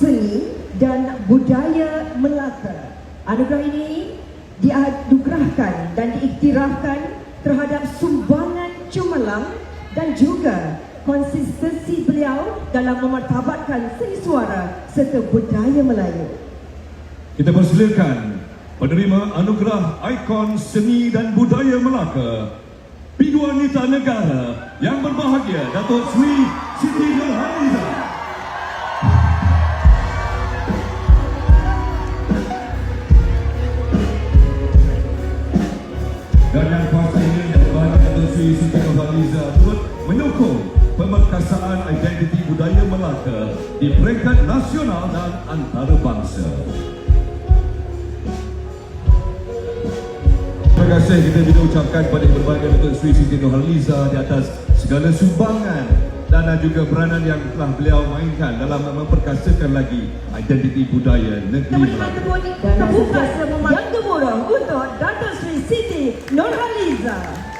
seni dan budaya Melaka. Anugerah ini dianugerahkan dan diiktirafkan terhadap sumbangan cemerlang dan juga konsistensi beliau dalam memartabatkan seni suara serta budaya Melayu. Kita persilakan penerima anugerah ikon seni dan budaya Melaka, Biduan Nita Negara yang berbahagia Datuk Sri Siti Nurhaliza. Dan yang pasti ini yang berbahagia Datuk Sri Siti Nurhaliza turut menyokong pemerkasaan identiti budaya Melaka di peringkat nasional dan antarabangsa. Terima kasih kita bila ucapkan kepada yang berbahagia Datuk Sri Siti Nurhaliza di atas segala sumbangan dan juga peranan yang telah beliau mainkan dalam memperkasakan lagi identiti budaya negeri Melaka. tepuk tangan Quindi non realizza!